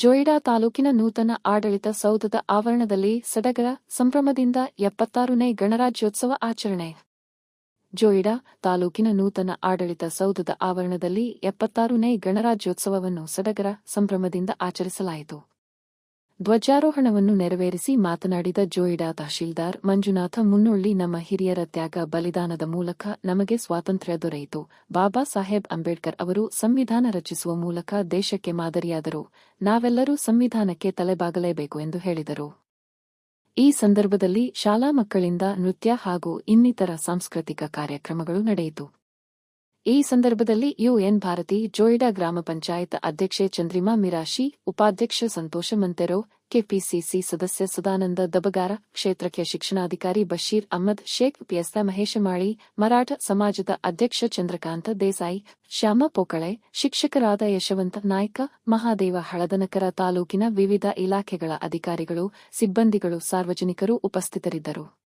ಜೋಯಿಡಾ ತಾಲೂಕಿನ ನೂತನ ಆಡಳಿತ ಸೌಧದ ಆವರಣದಲ್ಲಿ ಸಡಗರ ಸಂಭ್ರಮದಿಂದ ಎಪ್ಪತ್ತಾರನೇ ಗಣರಾಜ್ಯೋತ್ಸವ ಆಚರಣೆ. ಜೋಯಿಡಾ ತಾಲೂಕಿನ ನೂತನ ಆಡಳಿತ ಸೌಧದ ಆವರಣದಲ್ಲಿ ಎಪ್ಪತ್ತಾರನೇ ಗಣರಾಜ್ಯೋತ್ಸವವನ್ನು ಸಡಗರ ಸಂಭ್ರಮದಿಂದ ಆಚರಿಸಲಾಯಿತು. ಧ್ವಜಾರೋಹಣವನ್ನು ನೆರವೇರಿಸಿ ಮಾತನಾಡಿದ ಜೋಯಿಡಾ ತಹಶೀಲ್ದಾರ್, ಮಂಜುನಾಥ ಮುನ್ನೊಳ್ಳಿ, ನಮ್ಮ ಹಿರಿಯರ ತ್ಯಾಗ ಬಲಿದಾನದ ಮೂಲಕ ನಮಗೆ ಸ್ವಾತಂತ್ರ್ಯ ದೊರೆಯಿತು. ಬಾಬಾ ಸಾಹೇಬ್ ಅಂಬೇಡ್ಕರ್ ಅವರು ಸಂವಿಧಾನ ರಚಿಸುವ ಮೂಲಕ ದೇಶಕ್ಕೆ ಮಾದರಿಯಾದರು. ನಾವೆಲ್ಲರೂ ಸಂವಿಧಾನಕ್ಕೆ ತಲೆಬಾಗಲೇಬೇಕು ಎಂದು ಹೇಳಿದರು. ಈ ಸಂದರ್ಭದಲ್ಲಿ ಶಾಲಾ ಮಕ್ಕಳಿಂದ ನೃತ್ಯ ಹಾಗೂ ಇನ್ನಿತರ ಸಾಂಸ್ಕೃತಿಕ ಕಾರ್ಯಕ್ರಮಗಳು ನಡೆಯಿತು. ಈ ಸಂದರ್ಭದಲ್ಲಿ ಯುಎನ್ ಭಾರತಿ, ಜೋಯಿಡಾ ಗ್ರಾಮ ಪಂಚಾಯತ್ ಅಧ್ಯಕ್ಷೆ ಚಂದ್ರಿಮಾ ಮಿರಾಶಿ, ಉಪಾಧ್ಯಕ್ಷ ಸಂತೋಷ ಮಂತೆರೋ, ಕೆಪಿಸಿಸಿ ಸದಸ್ಯ ಸದಾನಂದ ದಬಗಾರ, ಕ್ಷೇತ್ರಕ್ಕೆ ಶಿಕ್ಷಣಾಧಿಕಾರಿ ಬಶೀರ್ ಅಹ್ಮದ್, ಶೇಖ್ ಪಿಎಸ್ತ ಮಹೇಶಮಾಳಿ, ಮರಾಠ ಸಮಾಜದ ಅಧ್ಯಕ್ಷ ಚಂದ್ರಕಾಂತ ದೇಸಾಯಿ, ಶ್ಯಾಮ ಪೋಕಳೆ, ಶಿಕ್ಷಕರಾದ ಯಶವಂತ ನಾಯ್ಕ, ಮಹಾದೇವ ಹಳದನಕರ ತಾಲೂಕಿನ ವಿವಿಧ ಇಲಾಖೆಗಳ ಅಧಿಕಾರಿಗಳು, ಸಿಬ್ಬಂದಿಗಳು, ಸಾರ್ವಜನಿಕರು ಉಪಸ್ಥಿತರಿದ್ದರು.